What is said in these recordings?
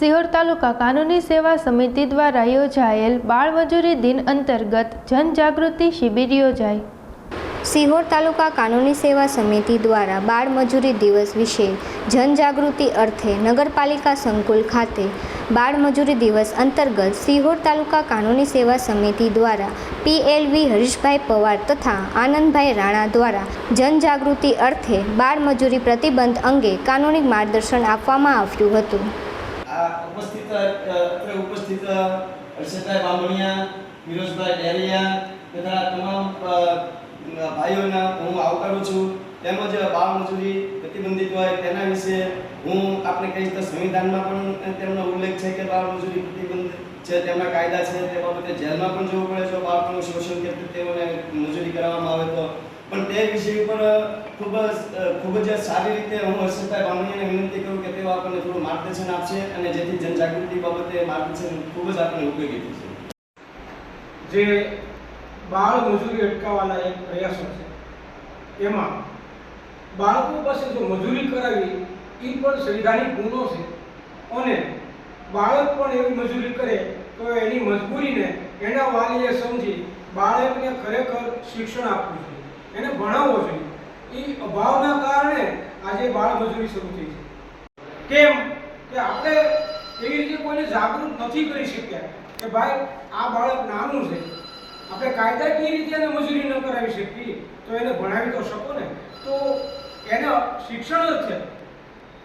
સિહોર તાલુકા કાનૂની સેવા સમિતિ દ્વારા યોજાયેલ બાળ મજૂરી દિન અંતર્ગત જનજાગૃતિ શિબિર યોજાઈ. સિહોર તાલુકા કાનૂની સેવા સમિતિ દ્વારા બાળ મજૂરી દિવસ વિશે જનજાગૃતિ અર્થે નગરપાલિકા સંકુલ ખાતે બાળ મજૂરી દિવસ અંતર્ગત સિહોર તાલુકા કાનૂની સેવા સમિતિ દ્વારા પીએલવી હરીશભાઈ પવાર તથા આનંદભાઈ રાણા દ્વારા જનજાગૃતિ અર્થે બાળ મજૂરી પ્રતિબંધ અંગે કાનૂની માર્ગદર્શન આપવામાં આવ્યું હતું. ઉપસ્થિત અત્રે ઉપસ્થિત હર્ષદભાઈ બામણિયા ફિરોઝભાઈ ડેરિયા, તથા તમામ ભાઈઓના હું આવકારું છું. તેમજ બાળમજૂરી પ્રતિબંધિત હોય તેના વિશે હું આપણે કહીશ તો સંવિધાનમાં પણ તેમનો ઉલ્લેખ છે કે બાળમજૂરી પ્રતિબંધ છે, તેમના કાયદા છે તે બાબતે જેલમાં પણ જવું પડે છે, બાળકોનું શોષણ કે તેઓને મજૂરી કરવામાં આવે તો. પણ તે વિષય ઉપર ખૂબ ખૂબ જ સારી રીતે હું હર્ષદભાઈ બામણીયાને વિનંતી કરું આપણને થોડું માર્ગદર્શન આપશે અને જેથી જનજાગૃતિ બાબતે માર્ગદર્શન ખૂબ જ આપણને ઉપયોગી થશે. જે બાળ મજૂરી અટકાવવાના એક પ્રયાસો છે, એમાં બાળકો પાસે જો મજૂરી કરાવી, એ પણ સંવિધાનિક ગુનો છે. અને બાળક પણ એવી મજૂરી કરે, તો એની મજબૂરીને એના વાલીએ સમજી બાળકને ખરેખર શિક્ષણ આપવું જોઈએ. એને ભણાવવો જોઈએ. એ અભાવના કારણે આજે બાળ મજૂરી શરૂ થઈ છે. કેમ કે આપણે એવી રીતે કોઈને જાગૃત નથી કરી શક્યા કે ભાઈ, આ બાળક નાનું છે. આપણે કાયદાકીય રીતે એને મજૂરી ન કરાવી શકીએ? તો એને ભણાવી તો શકો ને? તો એને શિક્ષણ જ છે.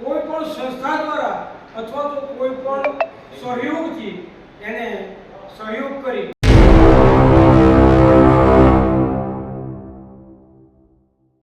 કોઈ પણ સંસ્થા દ્વારા અથવા તો કોઈ પણ સહયોગથી એને સહયોગ કરી